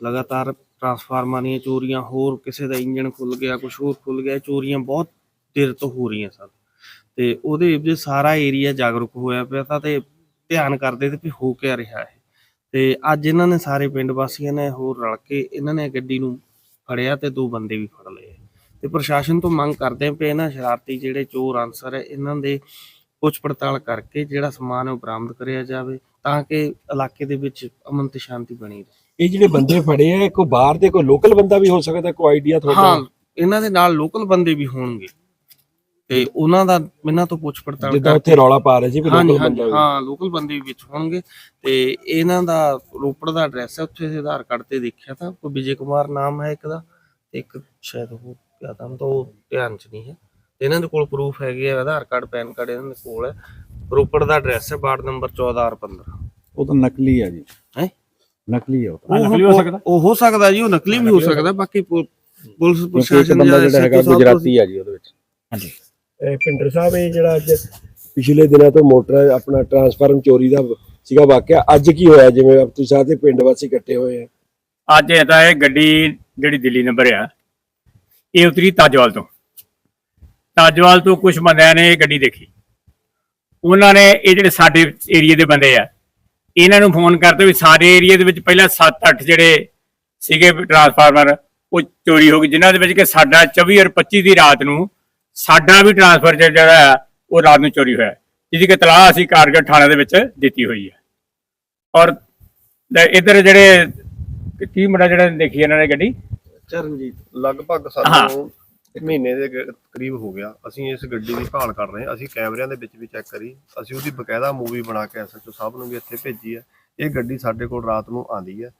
ਲਗਾਤਾਰ ਟਰਾਂਸਫਾਰਮਰਾਂ ਦੀਆਂ ਚੋਰੀਆਂ, ਹੋਰ ਕਿਸੇ ਦਾ ਇੰਜਨ ਖੁੱਲ ਗਿਆ ਕੁਝ ਹੋਰ ਖੁੱਲ ਗਿਆ ਚੋਰੀਆਂ ਬਹੁਤ ਦੇਰ ਤੋਂ ਹੋ ਰਹੀਆਂ ਸਨ। ਤੇ ਉਹਦੇ ਵਿੱਚ ਸਾਰਾ ਏਰੀਆ ਜਾਗਰੂਕ ਹੋਇਆ ਪਿਆ ਤਾਂ ਤੇ ਧਿਆਨ ਕਰਦੇ ਤੇ ਵੀ ਹੋ ਕਿਆ ਰਿਹਾ ਹੈ ਤੇ ਅੱਜ ਇਹਨਾਂ ਨੇ ਸਾਰੇ ਪਿੰਡ ਵਾਸੀਆਂ ਨੇ ਹੋਰ ਰਲ ਕੇ ਇਹਨਾਂ ਨੇ ਗੱਡੀ ਨੂੰ ਫੜਿਆ ਤੇ ਦੋ ਬੰਦੇ ਵੀ ਫੜ ਲਏ। ਤੇ ਪ੍ਰਸ਼ਾਸਨ ਤੋਂ ਮੰਗ ਕਰਦੇ ਆ ਵੀ ਇਹਨਾਂ ਸ਼ਰਾਰਤੀ ਜਿਹੜੇ ਚੋਰ ਅਨਸਰ ਹੈ, ਇਹਨਾਂ ਦੇ ਪੁੱਛ ਪੜਤਾਲ ਕਰਕੇ ਜਿਹੜਾ ਸਮਾਨ ਹੈ ਉਹ ਬਰਾਮਦ ਕਰਿਆ ਜਾਵੇ ਤਾਂ ਕਿ ਇਲਾਕੇ ਦੇ ਵਿੱਚ ਅਮਨ ਤੇ ਸ਼ਾਂਤੀ ਬਣੀ ਰਹੇ। ਇਹ ਜਿਹੜੇ ਬੰਦੇ ਫੜੇ ਆ ਕੋਈ ਬਾਹਰ ਦੇ ਕੋਈ ਲੋਕਲ ਬੰਦਾ ਵੀ ਹੋ ਸਕਦਾ ਕੋਈ ਆਈਡੀਆ ਹਾਂ ਤੁਹਾਡਾ ਇਹਨਾਂ ਦੇ ਨਾਲ ਲੋਕਲ ਬੰਦੇ ਵੀ ਹੋਣਗੇ। ਤੇ ਉਹਨਾਂ ਦਾ ਇਹਨਾਂ ਤੋਂ ਪੁੱਛ ਪੜਤਾਲ ਜਿੱਦਾਂ ਉੱਥੇ ਰੌਲਾ ਪਾ ਰਹੇ ਸੀ ਵੀ ਹਾਂਜੀ ਲੋਕਲ ਹਾਂਜੀ ਬੰਦਾ ਵੀ। ਹਾਂ ਲੋਕਲ ਬੰਦੇ ਵੀ ਵਿੱਚ ਹੋਣਗੇ। ਤੇ ਇਹਨਾਂ ਦਾ ਰੋਪੜ ਦਾ ਐਡਰੈਸ ਹੈ ਉੱਥੇ ਦੇ ਆਧਾਰ ਕਾਰਡ ਤੇ ਦੇਖਿਆ ਤਾਂ ਕੋਈ ਵਿਜੇ ਕੁਮਾਰ ਨਾਮ ਹੈ ਇੱਕ ਦਾ ਤੇ ਇੱਕ ਸ਼ਾਇਦ ਉਹ ਕਿਆ ਤਾਂ ਉਹ ਧਿਆਨ ਚ ਨਹੀਂ ਹੈ। ਤੇ ਇਹਨਾਂ ਦੇ ਕੋਲ ਪ੍ਰੂਫ ਹੈਗੇ ਆ ਆਧਾਰ ਕਾਰਡ ਪੈਨ ਕਾਰਡ ਇਹਨਾਂ ਦੇ ਕੋਲ ਹੈ। ਰੋਪੜ ਦਾ ਐਡਰੈਸ ਹੈ ਵਾਰਡ ਨੰਬਰ 14 ਔਰ 15 ਉਹ ਤਾਂ ਨਕਲੀ ਆ ਜੀ। ਹੈ? ਨਕਲੀ ਆ ਉਹ ਤਾਂ। ਉਹ ਹੋ ਸਕਦਾ? ਉਹ ਹੋ ਸਕਦਾ ਜੀ ਉਹ ਨਕਲੀ ਵੀ ਹੋ ਸਕਦਾ। ਬਾਕੀ ਪੁਲਿਸ ਪ੍ਰਸ਼ਾਸਨ ਜਿਹੜਾ ਹੈਗਾ ਗੁਜਰਾਤੀ ਆ ਜੀ ਉਹਦੇ ਵਿੱਚ। ਹਾਂਜੀ। ਇਹ ਪਿੰਡਰ ਸਾਹਿਬ ਇਹ ਜਿਹੜਾ ਅੱਜ ਪਿਛਲੇ ਦਿਨਾਂ ਤੋਂ ਮੋਟਰ ਆਪਣਾ ਟਰਾਂਸਫਾਰਮ ਚੋਰੀ ਦਾ ਸੀਗਾ ਵਾਕਿਆ। ਅੱਜ ਕੀ ਹੋਇਆ? ਜਿਵੇਂ ਆਪ ਤੁਸੀਂ ਸਾਰੇ ਪਿੰਡ ਵਾਸੀ ਇਕੱਠੇ ਹੋਏ ਆ। ਅੱਜ ਇਹਦਾ ਇਹ ਗੱਡੀ ਜਿਹੜੀ ਦਿੱਲੀ ਨੰਬਰ ਆ ਇਹ ਉਤਰੀ ਤਾਜਵਾਲ ਤੋਂ। ਤਾਜਵਾਲ ਤੋਂ ਕੁਝ ਬੰਦਿਆਂ ਨੇ ਇਹ ਗੱਡੀ ਦੇਖੀ। ਉਹਨਾਂ ਨੇ ਇਹ ਜਿਹੜੇ ਸਾਡੇ ਏਰੀਆ ਦੇ ਬੰਦੇ ਆ ਇਹਨਾਂ ਨੂੰ ਫੋਨ ਕਰਦੇ ਵੀ ਸਾਡੇ ਏਰੀਆ ਦੇ ਵਿੱਚ ਪਹਿਲਾਂ 7-8 ਜਿਹੜੇ ਸੀਗੇ ਟਰਾਂਸਫਾਰਮਰ ਉਹ ਚੋਰੀ ਹੋ ਗਈ ਜਿਨ੍ਹਾਂ ਦੇ ਵਿੱਚ ਕਿ ਸਾਡਾ 24 ਔਰ 25 ਦੀ ਰਾਤ ਨੂੰ ਸਾਡਾ ਵੀ ਟਰਾਂਸਫਰ ਜਿਹੜਾ ਉਹ ਰਾਤ ਨੂੰ ਚੋਰੀ ਹੋਇਆ ਜਿਹਦੀ ਕਿ ਤਲਾਹ ਅਸੀਂ ਕਾਰਗਰ ਥਾਣੇ ਦੇ ਵਿੱਚ ਦਿੱਤੀ ਹੋਈ ਹੈ। ਔਰ ਇੱਧਰ ਜਿਹੜੇ ਕੀ ਮੁੰਡਾ ਜਿਹੜਾ ਦੇਖੀ ਇਹਨਾਂ ਨੇ ਗੱਡੀ? ਚਰਨਜੀਤ ਲਗਭਗ। ਸਾਨੂੰ ਇੱਕ ਮਹੀਨੇ ਦੇ ਕ- ਕਰੀਬ ਹੋ ਗਿਆ। ਅਸੀਂ ਇਸ ਗੱਡੀ ਦੀ ਭਾਲ ਕਰ ਰਹੇ ਹਾਂ। ਅਸੀਂ ਕੈਮਰਿਆਂ ਦੇ ਵਿੱਚ ਵੀ ਚੈੱਕ ਕਰੀ। ਅਸੀਂ ਉਹਦੀ ਬਕਾਇਦਾ ਮੂਵੀ ਬਣਾ ਕੇ ਐਸਐਚਓ ਸਾਹਿਬ ਨੂੰ ਵੀ ਇੱਥੇ ਭੇਜੀ ਹੈ। ਇਹ ਗੱਡੀ ਸਾਡੇ ਕੋਲ ਰਾਤ ਨੂੰ ਆਂਦੀ ਹੈ।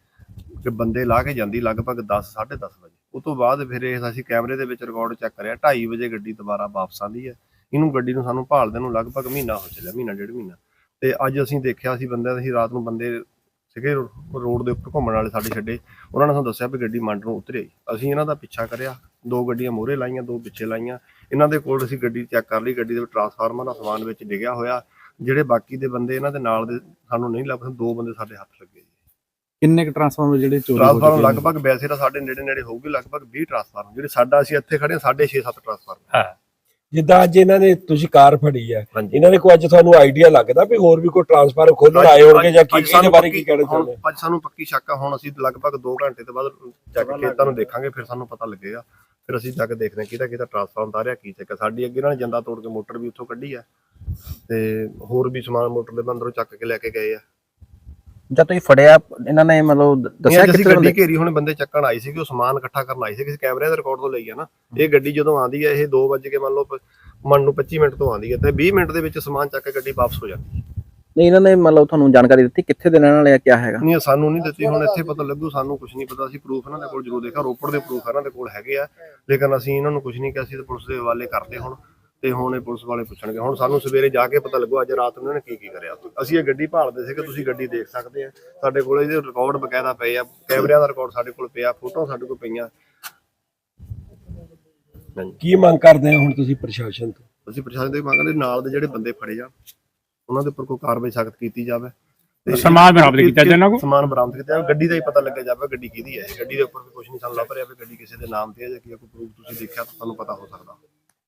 ਤੇ ਬੰਦੇ ਲਾ ਕੇ ਜਾਂਦੀ ਲਗਭਗ 10 10:30 ਵਜੇ। ਉਹ ਤੋਂ ਬਾਅਦ ਫਿਰ ਇਹ ਅਸੀਂ ਕੈਮਰੇ ਦੇ ਵਿੱਚ ਰਿਕਾਰਡ ਚੈੱਕ ਕਰਿਆ। 2:30 ਵਜੇ ਗੱਡੀ ਦੁਬਾਰਾ ਵਾਪਸ ਆਂਦੀ ਹੈ। ਇਹਨੂੰ ਗੱਡੀ ਨੂੰ ਸਾਨੂੰ ਭਾਲਦੇ ਨੂੰ ਲਗਭਗ ਮਹੀਨਾ ਹੋ ਚੱਲਿਆ, ਮਹੀਨਾ, ਡੇਢ ਮਹੀਨਾ। ਤੇ ਅੱਜ ਅਸੀਂ ਦੇਖਿਆ ਸੀ ਬੰਦੇ ਅਸੀਂ ਰਾਤ ਨੂੰ ਬੰਦੇ ਸੀਗੇ ਰੋਡ ਦੇ ਉੱਪਰ ਘੁੰਮਣ ਵਾਲੇ ਸਾਡੇ ਛੱਡੇ। ਉਹਨਾਂ ਨੇ ਸਾਨੂੰ ਦੱਸਿਆ ਵੀ ਗੱਡੀ ਮੰਡ ਨੂੰ ਉਤਰੀ। ਅਸੀਂ ਇਹਨਾਂ ਦਾ ਪਿੱਛਾ ਕਰਿਆ। ਦੋ ਗੱਡੀਆਂ ਮੋਹਰੇ ਲਾਈਆਂ ਦੋ ਪਿੱਛੇ ਲਾਈਆਂ। ਇਹਨਾਂ ਦੇ ਕੋਲ ਅਸੀਂ ਗੱਡੀ ਚੈੱਕ ਕਰ ਲਈ। ਗੱਡੀ ਦੇ ਵਿੱਚ ਟਰਾਂਸਫਾਰਮਰ ਦਾ ਸਮਾਨ ਵਿੱਚ ਡਿੱਗਿਆ ਹੋਇਆ। ਜਿਹੜੇ ਬਾਕੀ ਦੇ ਬੰਦੇ ਇਹਨਾਂ ਦੇ ਨਾਲ ਦੇ ਸਾਨੂੰ ਨਹੀਂ ਲੱਭਦੇ ਦੋ ਬੰਦੇ ਸਾਡੇ ਹੱਥ ਲੱਗੇ ਜੀ। ਕਿੰਨੇ ਕ ਟਰਾਂਸਫਾਰਮਰ ਜਿਹੜੇ ਚੋਰੀ ਹੋ ਨੇ? ਲਗਭਗ ਵੈਸੇ ਤਾਂ ਸਾਡੇ ਨੇੜੇ ਨੇੜੇ ਹੋਊਗੀ ਲਗਭਗ 20 ਟਰਾਂਸਫਾਰਮਰ ਜਿਹੜੇ ਸਾਡਾ ਅਸੀਂ ਇੱਥੇ ਖੜੇ ਹਾਂ, ਸਾਢੇ 6-7 ਟਰਾਂਸਫਾਰਮਰ ਹਾਂ। ਜਿੱਦਾਂ ਅੱਜ ਇਹਨਾਂ ਨੇ ਤੁਸੀਂ ਕਾਰ ਫੜੀ ਆ ਹਾਂਜੀ। ਇਹਨਾਂ ਨੇ ਕੋਈ ਅੱਜ ਤੁਹਾਨੂੰ ਆਈਡੀਆ ਲੱਗਦਾ ਵੀ ਹੋਰ ਵੀ ਕੋਈ ਟਰਾਂਸਫਾਰਮ ਖੋਲਣ ਆਏ ਹੋਣਗੇ ਜਾਂ ਕੀ ਇਹਦੇ ਬਾਰੇ ਕੀ ਕਹਿਣਾ ਹੁਣ ਚਾਹੁੰਦੇ ਅੱਜ ਸਾਨੂੰ ਪੱਕੀ ਸ਼ੱਕ ਆ ਹੁਣ ਅਸੀਂ ਲਗਭਗ 2 ਘੰਟੇ ਤੋਂ ਬਾਅਦ ਚੱਕ ਕੇ ਤੁਹਾਨੂੰ ਦੇਖਾਂਗੇ ਫਿਰ ਸਾਨੂੰ ਪਤਾ ਲੱਗੇਗਾ। ਫਿਰ ਅਸੀਂ ਜਾ ਕੇ ਦੇਖਦੇ ਹਾਂ ਕਿਹਦਾ ਕਿਹਦਾ ਟਰਾਂਸਫਾਰਮ ਉਤਾਰਿਆ ਕੀ ਚੱਕਰ। ਸਾਡੀ ਅੱਗੇ ਇਹਨਾਂ ਨੇ ਜੰਦਾ ਤੋੜ ਕੇ ਮੋਟਰ ਵੀ ਉੱਥੋਂ ਕੱਢੀ ਆ ਤੇ ਹੋਰ ਵੀ ਸਮਾਨ ਮੋਟਰ ਦੇ ਅੰਦਰੋਂ ਚੱਕ ਕੇ ਲੈ ਕੇ ਗਏ ਆ। ਜਦ ਤੁਸੀਂ ਫੜਿਆ ਇਹਨਾਂ ਨੇ ਮਤਲਬ ਦੱਸਿਆ ਕਿੱਥੇ ਗੱਡੀ ਘੇਰੀ ਹੁਣ ਬੰਦੇ ਚੱਕਣ ਆਏ ਸੀਗੇ ਉਹ ਸਮਾਨ ਇਕੱਠਾ ਕਰਨ ਆਏ ਸੀ ਕਿਸੇ ਕੈਮਰੇ ਦੇ ਰਿਕਾਰਡ ਤੋਂ ਲਈ ਆ ਨਾ। ਇਹ ਗੱਡੀ ਜਦੋਂ ਆਂਦੀ ਹੈ ਇਹ 2 ਵਜੇ ਕੇ ਮੰਨ ਲਓ ਮੰਨ ਨੂੰ 25 ਮਿੰਟ ਤੋਂ ਆਂਦੀ ਹੈ ਤੇ 20 ਮਿੰਟ ਦੇ ਵਿੱਚ ਸਮਾਨ ਚੱਕ ਕੇ ਗੱਡੀ ਵਾਪਸ ਹੋ ਜਾਂਦੀ ਹੈ ਨਹੀਂ ਇਹਨਾਂ ਨੇ ਮਤਲਬ ਤੁਹਾਨੂੰ ਜਾਣਕਾਰੀ ਦਿੱਤੀ ਕਿੱਥੇ ਦੇ ਰਹਿਣ ਵਾਲੇ ਆ ਕਿਆ ਹੈਗਾ? ਨਹੀਂ ਸਾਨੂੰ ਨਹੀਂ ਦਿੱਤੀ ਹੁਣ ਇੱਥੇ ਪਤਾ ਲੱਗੂ ਸਾਨੂੰ ਕੁਝ ਨਹੀਂ ਪਤਾ ਅਸੀਂ ਪ੍ਰੂਫ ਇਹਨਾਂ ਦੇ ਕੋਲ ਜ਼ਰੂਰ ਦੇਖਿਆ ਰੋਪੜ ਦੇ ਪ੍ਰੂਫ ਇਹਨਾਂ ਦੇ ਕੋਲ ਹੈਗੇ ਆ। ਲੇਕਿਨ ਅਸੀਂ ਇਹਨਾਂ ਨੂੰ ਕੁਝ ਨਹੀਂ ਕਿਹਾ ਸੀ ਤੇ ਪੁਲਿਸ ਦੇ ਹਵਾਲੇ ਕਰਦੇ ਹੁਣ। ਤੇ ਹੁਣ ਇਹ ਪੁਲਿਸ ਵਾਲੇ ਪੁੱਛਣਗੇ। ਹੁਣ ਸਾਨੂੰ ਸਵੇਰੇ ਜਾ ਕੇ ਪਤਾ ਲੱਗੂ ਅੱਜ ਰਾਤ ਨੂੰ ਇਹਨਾਂ ਨੇ ਕੀ ਕੀ ਕਰਿਆ। ਅਸੀਂ ਇਹ ਗੱਡੀ ਭਾਲਦੇ ਸੀਗੇ ਤੁਸੀਂ ਗੱਡੀ ਦੇਖ ਸਕਦੇ ਆ। ਸਾਡੇ ਕੋਲ ਇਹਦੇ ਰਿਕਾਰਡ ਬਕਾਇਦਾ ਪਏ ਆ ਕੈਮਰਿਆਂ ਦਾ ਰਿਕਾਰਡ ਸਾਡੇ ਕੋਲ ਪਿਆ ਫੋਟੋ ਸਾਡੇ ਕੋਲ ਪਈਆਂ। ਕੀ ਮੰਗ ਕਰਦੇ ਆ ਹੁਣ ਤੁਸੀਂ ਪ੍ਰਸ਼ਾਸਨ ਤੋਂ? ਅਸੀਂ ਪ੍ਰਸ਼ਾਸਨ ਦੇ ਮੰਗਦੇ ਨਾਲ ਦੇ ਜਿਹੜੇ ਬੰਦੇ ਫੜੇ ਆ ਉਹਨਾਂ ਦੇ ਉੱਪਰ ਕੋਈ ਕਾਰਵਾਈ ਸਖਤ ਕੀਤੀ ਜਾਵੇ। ਤੇ ਸਮਾਨ ਬਰਾਮਦ ਕੀਤਾ ਜਾਵੇ ਇਹਨਾਂ ਕੋਲ। ਸਮਾਨ ਬਰਾਮਦ ਕੀਤਾ ਜਾਵੇ। ਗੱਡੀ ਦਾ ਹੀ ਪਤਾ ਲੱਗਿਆ ਜਾਵੇ ਗੱਡੀ ਕਿਹਦੀ ਹੈ। ਗੱਡੀ ਦੇ ਉੱਪਰ ਵੀ ਕੁਝ ਨਹੀਂ ਸਾਨੂੰ ਲੱਭ ਰਿਹਾ ਵੀ ਗੱਡੀ ਕਿਸੇ ਦੇ ਨਾਮ ਤੇ ਹੈ ਜਾਂ ਕੀ ਕੋਈ ਪ੍ਰੂਫ ਤੁਸੀਂ ਦੇਖਿਆ ਤਾਂ ਸਾਨੂੰ ਪਤਾ ਹੋ ਸਕਦਾ।